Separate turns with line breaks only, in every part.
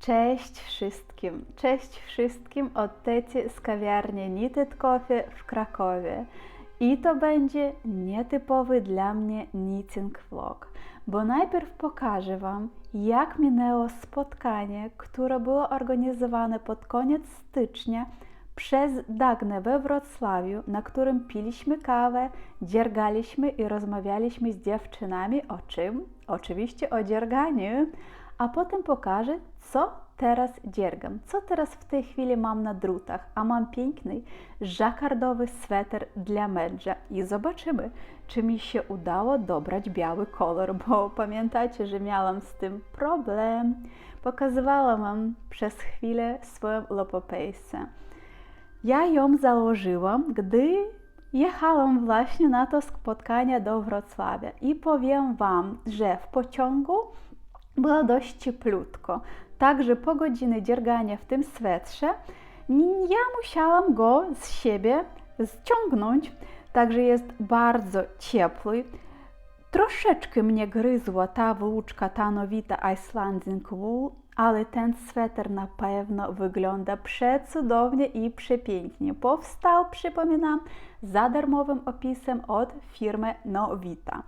Cześć wszystkim! Cześć wszystkim od Teci z kawiarni Knitted Coffee w Krakowie. I to będzie nietypowy dla mnie knitting vlog, bo najpierw pokażę Wam, jak minęło spotkanie, które było organizowane pod koniec stycznia przez Dagnę we Wrocławiu, na którym piliśmy kawę, dziergaliśmy i rozmawialiśmy z dziewczynami o czym? Oczywiście o dzierganiu a potem pokażę, co teraz dziergam, co teraz w tej chwili mam na drutach, a mam piękny żakardowy sweter dla męża i zobaczymy, czy mi się udało dobrać biały kolor, bo pamiętacie, że miałam z tym problem. Pokazywałam Wam przez chwilę swoją lopopejsę. Ja ją założyłam, gdy jechałam właśnie na to spotkanie do Wrocławia i powiem Wam, że w pociągu było dość cieplutko. Także po godziny dziergania w tym swetrze ja musiałam go z siebie ściągnąć. Także jest bardzo ciepły. Troszeczkę mnie gryzła ta włóczka, ta nowita Icelandic Wool, ale ten sweter na pewno wygląda przecudownie i przepięknie. Powstał, przypominam, za darmowym opisem od firmy Novita.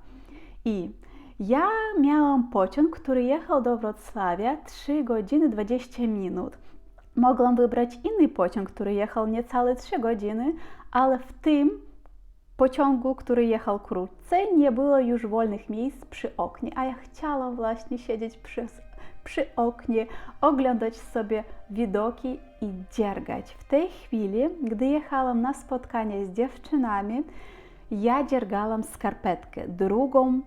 I ja miałam pociąg, który jechał do Wrocławia 3 godziny 20 minut. Mogłam wybrać inny pociąg, który jechał niecałe 3 godziny, ale w tym pociągu, który jechał krócej, nie było już wolnych miejsc przy oknie, a ja chciałam właśnie siedzieć przy, przy oknie, oglądać sobie widoki i dziergać. W tej chwili, gdy jechałam na spotkanie z dziewczynami, ja dziergałam skarpetkę, drugą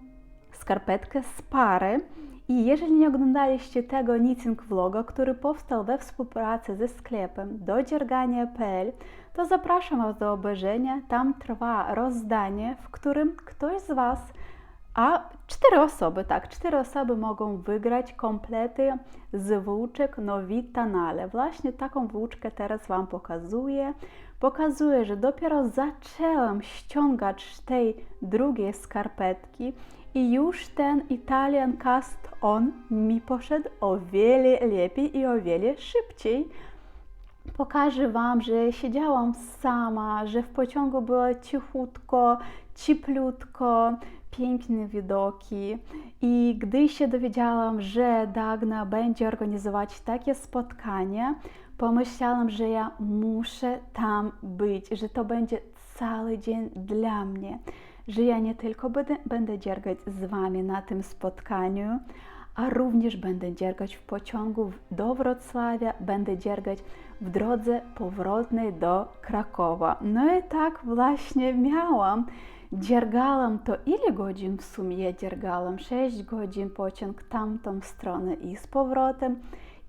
skarpetkę z pary. I jeżeli nie oglądaliście tego knitting vloga, który powstał we współpracy ze sklepem dodziergania.pl, to zapraszam Was do obejrzenia. Tam trwa rozdanie, w którym ktoś z Was, a cztery osoby, tak, cztery osoby mogą wygrać komplety z włóczek Novitanale. Właśnie taką włóczkę teraz Wam pokazuję. Pokazuję, że dopiero zaczęłam ściągać tej drugiej skarpetki i już ten Italian Cast On mi poszedł o wiele lepiej i o wiele szybciej. Pokażę Wam, że siedziałam sama, że w pociągu było cichutko, cieplutko, piękne widoki. I gdy się dowiedziałam, że Dagna będzie organizować takie spotkanie, pomyślałam, że ja muszę tam być, że to będzie cały dzień dla mnie że ja nie tylko będę, będę dziergać z Wami na tym spotkaniu, a również będę dziergać w pociągu do Wrocławia, będę dziergać w drodze powrotnej do Krakowa. No i tak właśnie miałam. Dziergałam to ile godzin w sumie dziergałam? 6 godzin pociąg tamtą stronę i z powrotem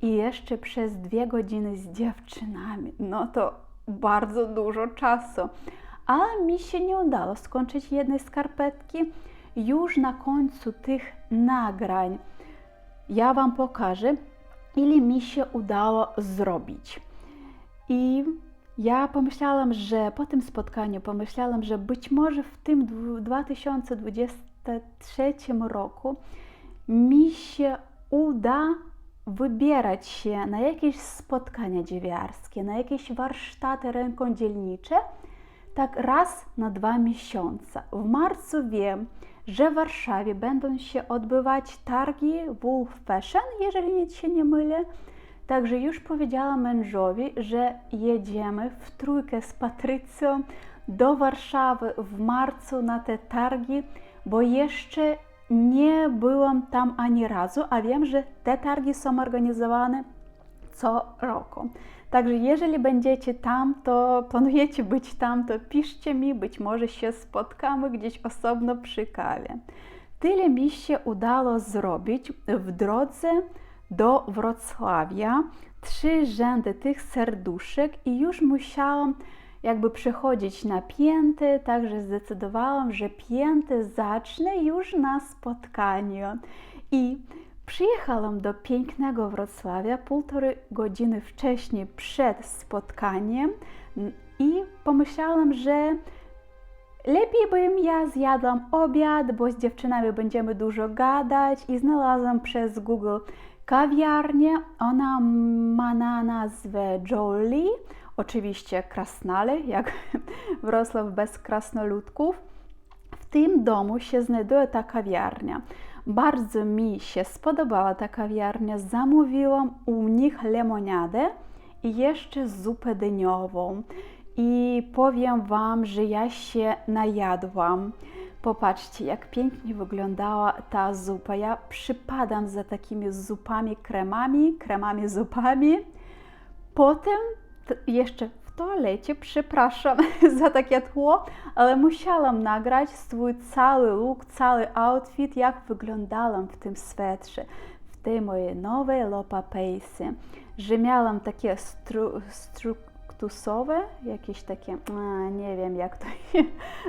i jeszcze przez dwie godziny z dziewczynami. No to bardzo dużo czasu ale mi się nie udało skończyć jednej skarpetki. Już na końcu tych nagrań ja Wam pokażę, ile mi się udało zrobić. I ja pomyślałam, że po tym spotkaniu pomyślałam, że być może w tym 2023 roku mi się uda wybierać się na jakieś spotkania dziewiarskie, na jakieś warsztaty rękodzielnicze, tak raz na dwa miesiące. W marcu wiem, że w Warszawie będą się odbywać targi Wolf Fashion, jeżeli nic się nie mylę. Także już powiedziałam mężowi, że jedziemy w trójkę z Patrycją do Warszawy w marcu na te targi, bo jeszcze nie byłam tam ani razu, a wiem, że te targi są organizowane co roku. Także jeżeli będziecie tam, to planujecie być tam, to piszcie mi, być może się spotkamy gdzieś osobno przy kawie. Tyle mi się udało zrobić w drodze do Wrocławia. Trzy rzędy tych serduszek i już musiałam jakby przechodzić na pięty, także zdecydowałam, że pięty zacznę już na spotkaniu. I Przyjechałam do pięknego Wrocławia półtorej godziny wcześniej przed spotkaniem i pomyślałam, że lepiej bym ja zjadłam obiad, bo z dziewczynami będziemy dużo gadać i znalazłam przez Google kawiarnię. Ona ma na nazwę Jolie, oczywiście krasnale, jak Wrocław bez krasnoludków. W tym domu się znajduje ta kawiarnia. Bardzo mi się spodobała ta kawiarnia. Zamówiłam u nich lemoniadę i jeszcze zupę dyniową. I powiem Wam, że ja się najadłam. Popatrzcie, jak pięknie wyglądała ta zupa. Ja przypadam za takimi zupami, kremami, kremami, zupami. Potem jeszcze toalecie, przepraszam za takie tło, ale musiałam nagrać swój cały look, cały outfit, jak wyglądałam w tym swetrze, w tej mojej nowej Lopa Pace, że miałam takie stru, stru kaktusowe, jakieś takie, a, nie wiem jak to się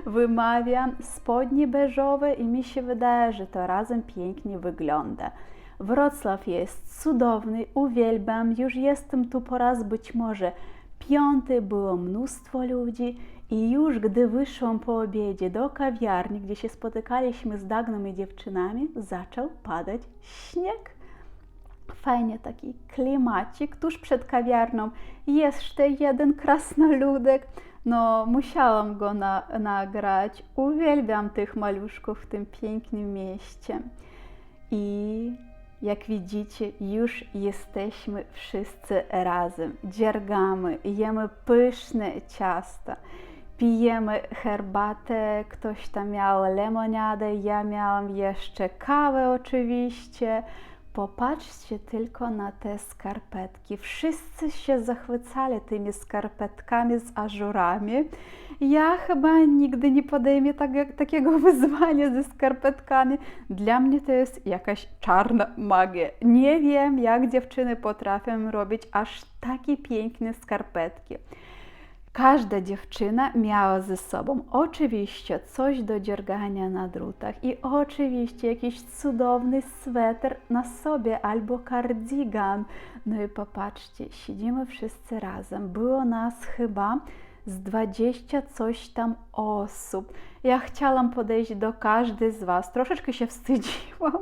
wymawia, spodnie beżowe i mi się wydaje, że to razem pięknie wygląda. Wrocław jest cudowny, uwielbiam, już jestem tu po raz być może piąty, było mnóstwo ludzi i już gdy wyszłam po obiedzie do kawiarni, gdzie się spotykaliśmy z Dagną i dziewczynami, zaczął padać śnieg fajnie taki klimacik. Tuż przed kawiarną jeszcze jeden krasnoludek. No, musiałam go na, nagrać. Uwielbiam tych maluszków w tym pięknym mieście. I jak widzicie, już jesteśmy wszyscy razem. Dziergamy, jemy pyszne ciasta, pijemy herbatę, ktoś tam miał lemoniadę, ja miałam jeszcze kawę oczywiście. Popatrzcie tylko na te skarpetki. Wszyscy się zachwycali tymi skarpetkami z ażurami. Ja chyba nigdy nie podejmę tak, takiego wyzwania ze skarpetkami. Dla mnie to jest jakaś czarna magia. Nie wiem, jak dziewczyny potrafią robić aż takie piękne skarpetki. Każda dziewczyna miała ze sobą oczywiście coś do dziergania na drutach i oczywiście jakiś cudowny sweter na sobie albo kardigan. No i popatrzcie, siedzimy wszyscy razem. Było nas chyba z dwadzieścia coś tam osób. Ja chciałam podejść do każdej z Was. Troszeczkę się wstydziłam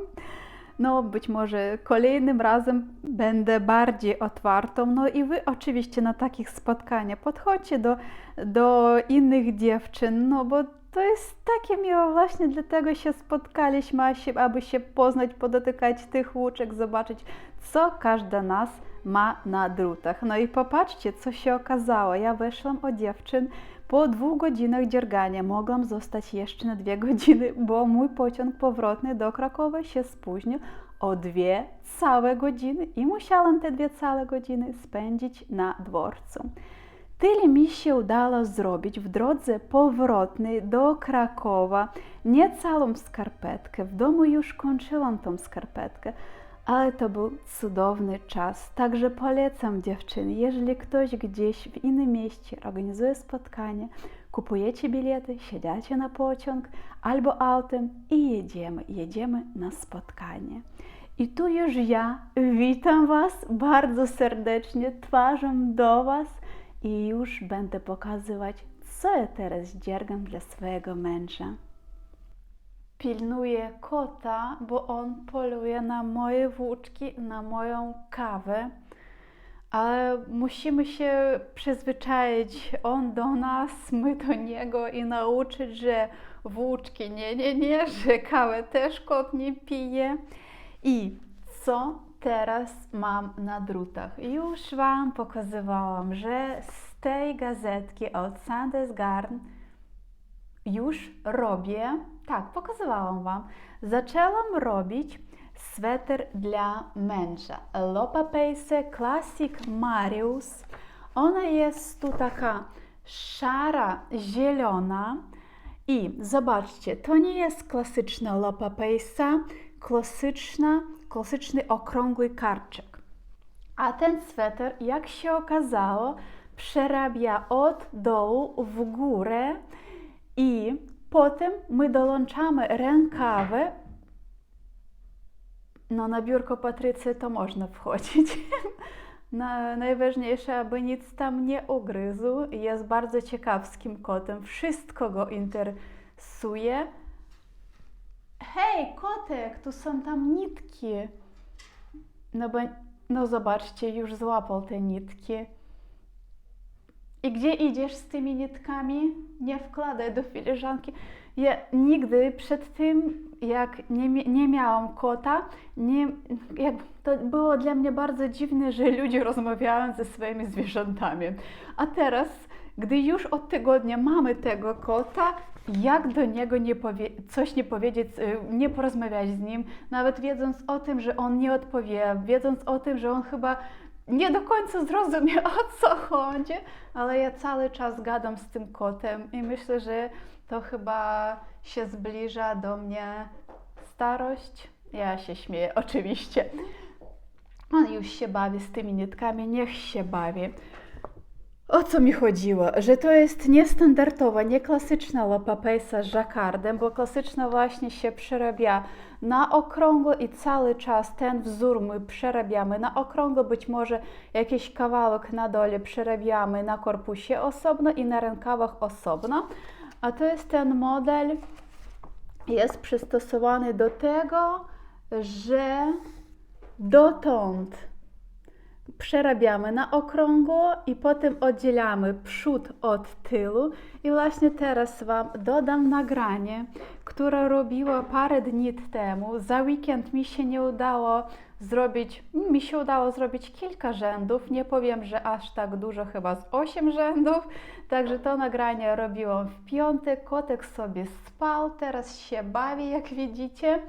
no być może kolejnym razem będę bardziej otwartą. No i Wy oczywiście na takich spotkaniach podchodźcie do, do innych dziewczyn, no bo to jest takie miłe, właśnie dlatego się spotkaliśmy, aby się poznać, podotykać tych łuczek, zobaczyć, co każda nas ma na drutach. No i popatrzcie, co się okazało. Ja weszłam o dziewczyn po dwóch godzinach dziergania mogłam zostać jeszcze na dwie godziny, bo mój pociąg powrotny do Krakowa się spóźnił o dwie całe godziny i musiałam te dwie całe godziny spędzić na dworcu. Tyle mi się udało zrobić w drodze powrotnej do Krakowa, nie całą skarpetkę. W domu już kończyłam tą skarpetkę, ale to był cudowny czas. Także polecam dziewczyny, jeżeli ktoś gdzieś w innym mieście organizuje spotkanie, kupujecie bilety, siedziacie na pociąg albo autem i jedziemy, jedziemy na spotkanie. I tu już ja witam Was bardzo serdecznie, twarzą do Was i już będę pokazywać, co ja teraz dziergam dla swojego męża pilnuję kota, bo on poluje na moje włóczki, na moją kawę. Ale musimy się przyzwyczaić, on do nas, my do niego i nauczyć, że włóczki nie, nie, nie, że kawę też kot nie pije. I co teraz mam na drutach? Już Wam pokazywałam, że z tej gazetki od Sandes Garn już robię, tak, pokazywałam Wam, zaczęłam robić sweter dla męża. Lopa Pace Classic Marius. Ona jest tu taka szara, zielona. I zobaczcie, to nie jest klasyczna Lopa Pace, klasyczna, klasyczny okrągły karczek. A ten sweter, jak się okazało, przerabia od dołu w górę i potem my dołączamy rękawy. No, na biurko Patrycy to można wchodzić. Na, najważniejsze, aby nic tam nie ugryzł. Jest bardzo ciekawskim kotem. Wszystko go interesuje. Hej, kotek, tu są tam nitki. No bo, no zobaczcie, już złapał te nitki. I gdzie idziesz z tymi nitkami? Nie wkładaj do filiżanki. Ja nigdy przed tym, jak nie, nie miałam kota, nie, jak, to było dla mnie bardzo dziwne, że ludzie rozmawiają ze swoimi zwierzętami. A teraz, gdy już od tygodnia mamy tego kota, jak do niego nie coś nie powiedzieć, y, nie porozmawiać z nim, nawet wiedząc o tym, że on nie odpowie, wiedząc o tym, że on chyba nie do końca zrozumie o co chodzi, ale ja cały czas gadam z tym kotem i myślę, że to chyba się zbliża do mnie starość. Ja się śmieję, oczywiście. On już się bawi z tymi nitkami, niech się bawi. O co mi chodziło? Że to jest niestandardowa, nieklasyczna łapapejsa z żakardem, bo klasyczna właśnie się przerabia na okrągło i cały czas ten wzór my przerabiamy na okrągło, być może jakiś kawałek na dole przerabiamy na korpusie osobno i na rękawach osobno. A to jest ten model, jest przystosowany do tego, że dotąd przerabiamy na okrągło i potem oddzielamy przód od tyłu. I właśnie teraz Wam dodam nagranie, które robiła parę dni temu. Za weekend mi się nie udało zrobić, mi się udało zrobić kilka rzędów. Nie powiem, że aż tak dużo, chyba z 8 rzędów. Także to nagranie robiłam w piątek. Kotek sobie spał, teraz się bawi, jak widzicie.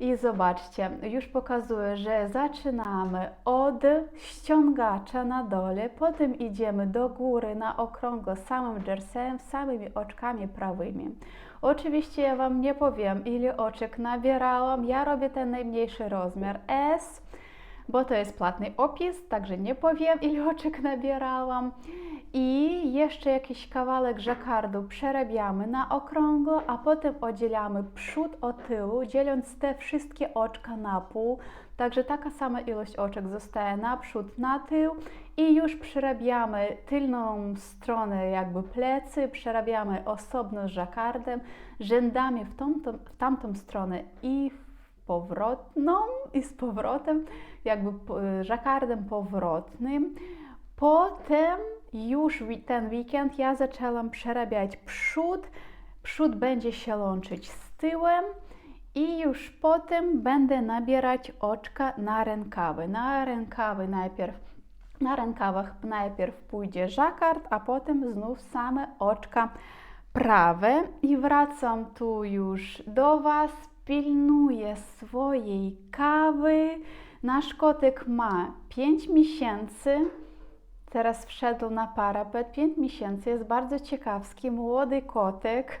I zobaczcie, już pokazuję, że zaczynamy od ściągacza na dole, potem idziemy do góry na okrągło samym jerseyem, samymi oczkami prawymi. Oczywiście ja Wam nie powiem, ile oczek nabierałam. Ja robię ten najmniejszy rozmiar S, bo to jest płatny opis, także nie powiem, ile oczek nabierałam. I jeszcze jakiś kawałek żakardu przerabiamy na okrągło, a potem oddzielamy przód od tyłu, dzieląc te wszystkie oczka na pół. Także taka sama ilość oczek zostaje na przód, na tył i już przerabiamy tylną stronę, jakby plecy, przerabiamy osobno z żakardem, rzędami w, tamtą, w tamtą stronę i w powrotną i z powrotem, jakby p- żakardem powrotnym. Potem już ten weekend ja zaczęłam przerabiać przód. Przód będzie się łączyć z tyłem i już potem będę nabierać oczka na rękawy. Na rękawy najpierw, na rękawach najpierw pójdzie żakard, a potem znów same oczka prawe. I wracam tu już do Was. Pilnuję swojej kawy. Nasz kotek ma 5 miesięcy. Teraz wszedł na parapet 5 miesięcy. Jest bardzo ciekawski, młody kotek.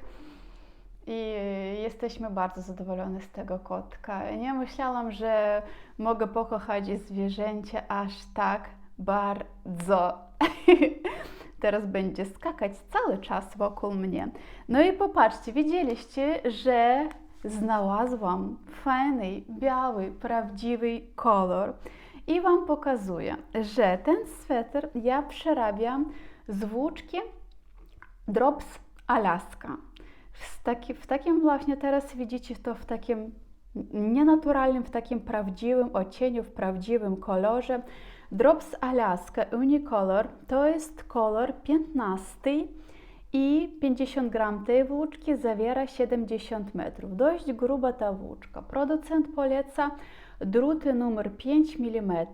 I jesteśmy bardzo zadowolone z tego kotka. Nie myślałam, że mogę pokochać zwierzęcie aż tak bardzo. Teraz będzie skakać cały czas wokół mnie. No i popatrzcie, widzieliście, że znalazłam fajny, biały, prawdziwy kolor. I Wam pokazuję, że ten sweter ja przerabiam z włóczki Drops Alaska. W, taki, w takim właśnie teraz widzicie to w takim nienaturalnym, w takim prawdziwym odcieniu, w prawdziwym kolorze. Drops Alaska Unicolor to jest kolor 15 i 50 gram tej włóczki zawiera 70 metrów. Dość gruba ta włóczka. Producent poleca druty numer 5 mm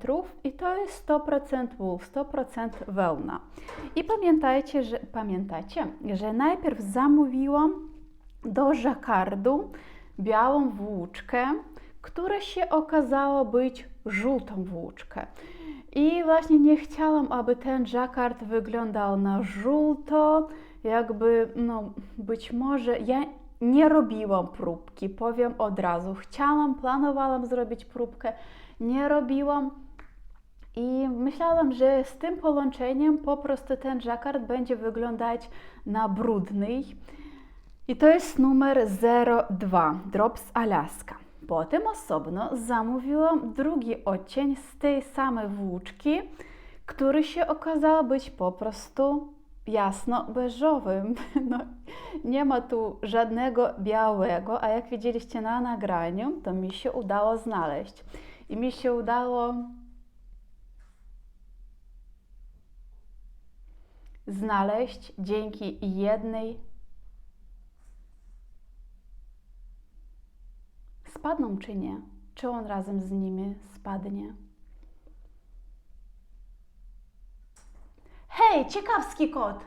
i to jest 100% wół, 100% wełna. I pamiętajcie, że, pamiętajcie, że najpierw zamówiłam do żakardu białą włóczkę, która się okazała być żółtą włóczkę. I właśnie nie chciałam, aby ten żakard wyglądał na żółto, jakby, no być może, ja nie robiłam próbki, powiem od razu. Chciałam, planowałam zrobić próbkę, nie robiłam. I myślałam, że z tym połączeniem po prostu ten żakard będzie wyglądać na brudny. I to jest numer 02, Drops Alaska. Potem osobno zamówiłam drugi odcień z tej samej włóczki, który się okazał być po prostu jasno-beżowym. No, nie ma tu żadnego białego, a jak widzieliście na nagraniu, to mi się udało znaleźć. I mi się udało znaleźć dzięki jednej spadną czy nie? Czy on razem z nimi spadnie? Hej, ciekawski kot!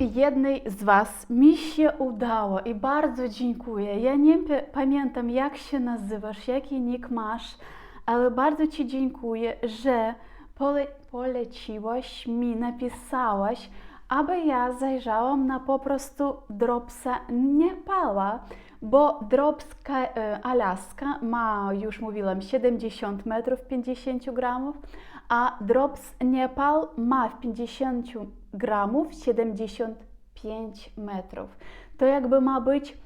Jednej z Was mi się udało i bardzo dziękuję. Ja nie pamiętam, jak się nazywasz, jaki nick masz, ale bardzo Ci dziękuję, że pole- poleciłaś mi, napisałaś, aby ja zajrzałam na po prostu Dropsa Nepala, bo Drops Ka- e, Alaska ma, już mówiłam, 70 metrów 50 gramów, a Drops Nepal ma w 50 gramów 75 metrów. To jakby ma być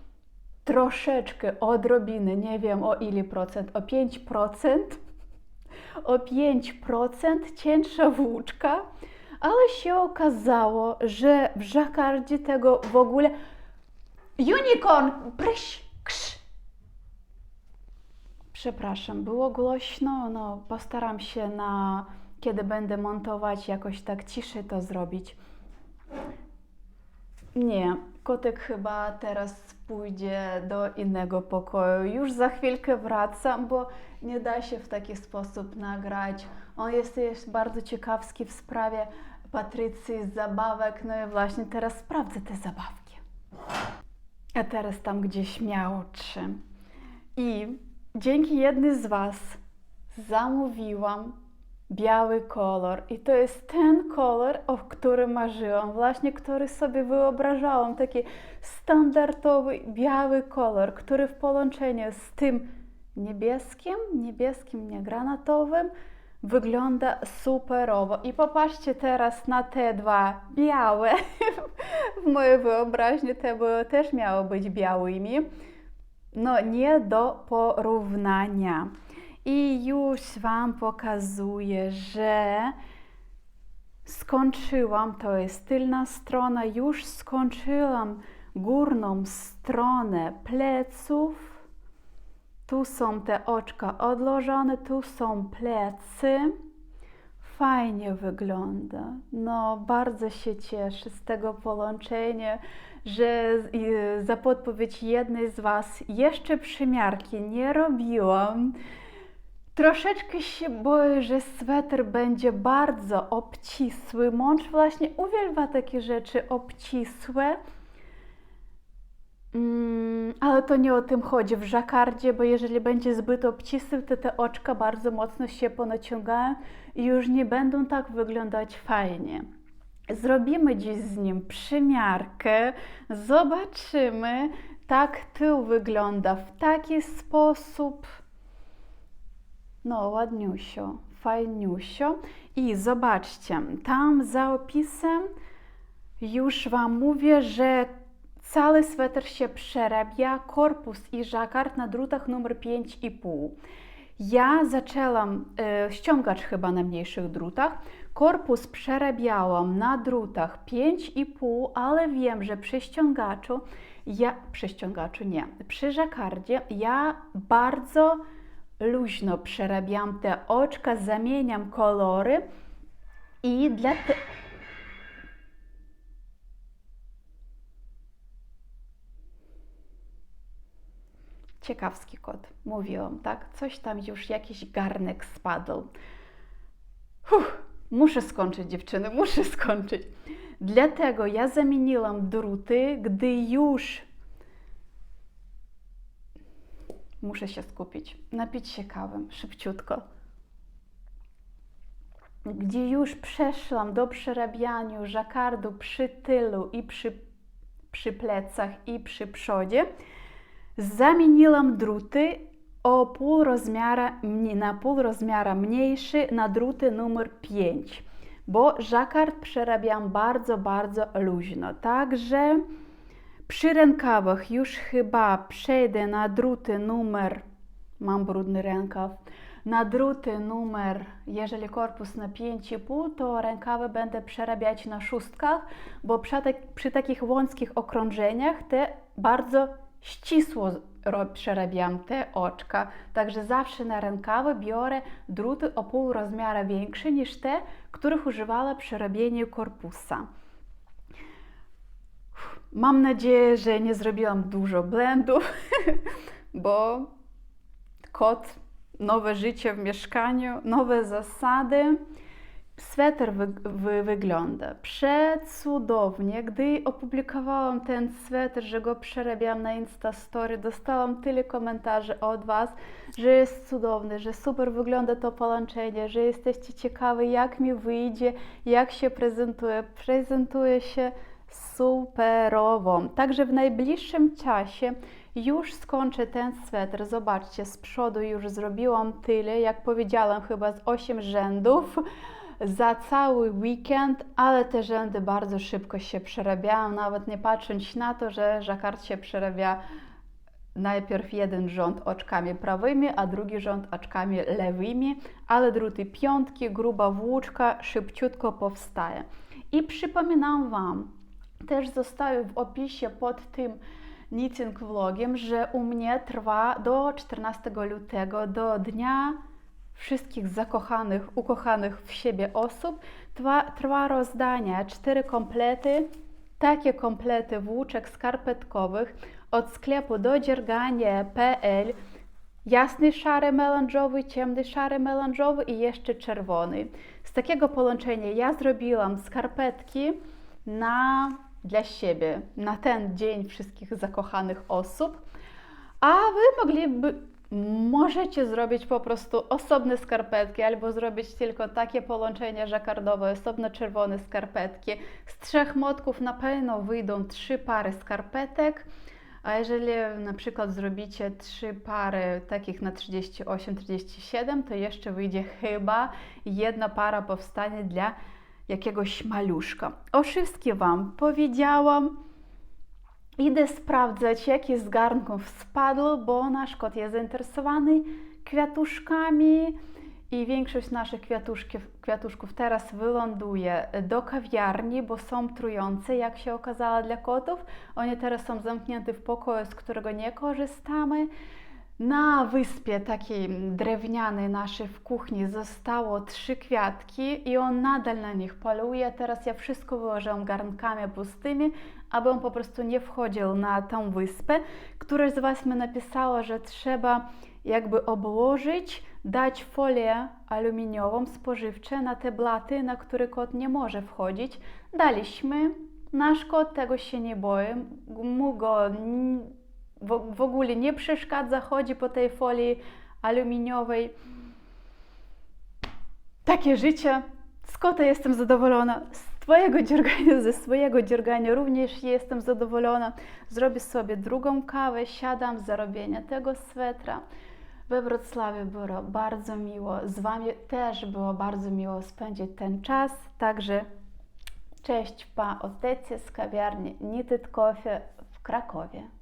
troszeczkę, odrobinę, nie wiem o ile procent, o 5%, o 5% cięższa włóczka, ale się okazało, że w żakardzie tego w ogóle unicorn, pryś, krz. Przepraszam, było głośno, no postaram się na, kiedy będę montować, jakoś tak ciszej to zrobić. Nie, kotek chyba teraz pójdzie do innego pokoju. Już za chwilkę wracam, bo nie da się w taki sposób nagrać. On jest, jest bardzo ciekawski w sprawie Patrycji, zabawek. No i właśnie teraz sprawdzę te zabawki. A teraz tam gdzieś miało trzy. I dzięki jednej z Was zamówiłam biały kolor. I to jest ten kolor, o którym marzyłam, właśnie który sobie wyobrażałam. Taki standardowy biały kolor, który w połączeniu z tym niebieskim, niebieskim, nie granatowym, wygląda superowo. I popatrzcie teraz na te dwa białe. w mojej wyobraźni te były, też miały być białymi. No nie do porównania. I już Wam pokazuję, że skończyłam, to jest tylna strona, już skończyłam górną stronę pleców. Tu są te oczka odłożone, tu są plecy. Fajnie wygląda. No, bardzo się cieszę z tego połączenia, że za podpowiedź jednej z Was jeszcze przymiarki nie robiłam. Troszeczkę się boję, że sweter będzie bardzo obcisły. Mąż właśnie uwielbia takie rzeczy obcisłe. Mm, ale to nie o tym chodzi w żakardzie, bo jeżeli będzie zbyt obcisły, to te oczka bardzo mocno się ponaciągają i już nie będą tak wyglądać fajnie. Zrobimy dziś z nim przymiarkę, zobaczymy. Tak tył wygląda w taki sposób. No, ładniusio, fajniusio. I zobaczcie, tam za opisem już Wam mówię, że cały sweter się przerabia, korpus i żakard na drutach numer 5,5. Ja zaczęłam e, ściągać chyba na mniejszych drutach. Korpus przerabiałam na drutach 5,5, ale wiem, że przy ściągaczu, ja, przy ściągaczu nie, przy żakardzie ja bardzo luźno przerabiam te oczka, zamieniam kolory i dla. Ciekawski kot, mówiłam, tak? Coś tam już, jakiś garnek spadł. Huch, muszę skończyć, dziewczyny, muszę skończyć. Dlatego ja zamieniłam druty, gdy już Muszę się skupić, napić się kawę, szybciutko. Gdzie już przeszłam do przerabiania żakardu przy tylu i przy, przy plecach i przy przodzie, zamieniłam druty o pół rozmiara, na pół rozmiara mniejszy na druty numer 5, bo żakard przerabiam bardzo, bardzo luźno. Także przy rękawach już chyba przejdę na druty numer, mam brudny rękaw, na druty numer, jeżeli korpus na 5,5, to rękawy będę przerabiać na szóstkach, bo przy, przy takich wąskich okrążeniach te bardzo ścisło przerabiam te oczka. Także zawsze na rękawy biorę druty o pół rozmiaru większe niż te, których używała przy robieniu korpusa. Mam nadzieję, że nie zrobiłam dużo blendów, bo kot, nowe życie w mieszkaniu, nowe zasady. Sweter wy, wy, wygląda przecudownie. Gdy opublikowałam ten sweter, że go przerabiam na Instastory, dostałam tyle komentarzy od Was, że jest cudowny, że super wygląda to połączenie, że jesteście ciekawi, jak mi wyjdzie, jak się prezentuje. Prezentuje się superowo. Także w najbliższym czasie już skończę ten sweter. Zobaczcie, z przodu już zrobiłam tyle, jak powiedziałam, chyba z 8 rzędów za cały weekend, ale te rzędy bardzo szybko się przerabiają, nawet nie patrząc na to, że żakard się przerabia najpierw jeden rząd oczkami prawymi, a drugi rząd oczkami lewymi, ale druty piątki, gruba włóczka szybciutko powstaje. I przypominam Wam, też zostawię w opisie pod tym knitting vlogiem, że u mnie trwa do 14 lutego, do dnia wszystkich zakochanych, ukochanych w siebie osób, trwa, trwa rozdanie cztery komplety, takie komplety włóczek skarpetkowych od sklepu do dzierganie.pl jasny szary melanżowy, ciemny szary melanżowy i jeszcze czerwony. Z takiego połączenia ja zrobiłam skarpetki na dla siebie na ten dzień wszystkich zakochanych osób, a wy mogliby, możecie zrobić po prostu osobne skarpetki albo zrobić tylko takie połączenie żakardowe, osobno czerwone skarpetki. Z trzech motków na pewno wyjdą trzy pary skarpetek. A jeżeli na przykład zrobicie trzy pary takich na 38-37, to jeszcze wyjdzie chyba jedna para powstanie dla jakiegoś maluszka. O wszystkim Wam powiedziałam. Idę sprawdzać, jaki z garnków spadł, bo nasz kot jest zainteresowany kwiatuszkami i większość naszych kwiatuszków, teraz wyląduje do kawiarni, bo są trujące, jak się okazało dla kotów. Oni teraz są zamknięte w pokoju, z którego nie korzystamy. Na wyspie takiej drewnianej naszej w kuchni zostało trzy kwiatki i on nadal na nich poluje. Teraz ja wszystko wyłożyłam garnkami pustymi, aby on po prostu nie wchodził na tą wyspę. Któraś z Was mi napisała, że trzeba jakby obłożyć, dać folię aluminiową spożywczą na te blaty, na które kot nie może wchodzić. Daliśmy. Nasz kot tego się nie boi. Mu go w, w ogóle nie przeszkadza, chodzi po tej folii aluminiowej. Takie życie. Z kota jestem zadowolona. Z Twojego dziergania, ze swojego dziergania również jestem zadowolona. Zrobię sobie drugą kawę, siadam za robienie tego swetra. We Wrocławiu było bardzo miło. Z Wami też było bardzo miło spędzić ten czas. Także cześć pa otece z kawiarni Knitted Coffee w Krakowie.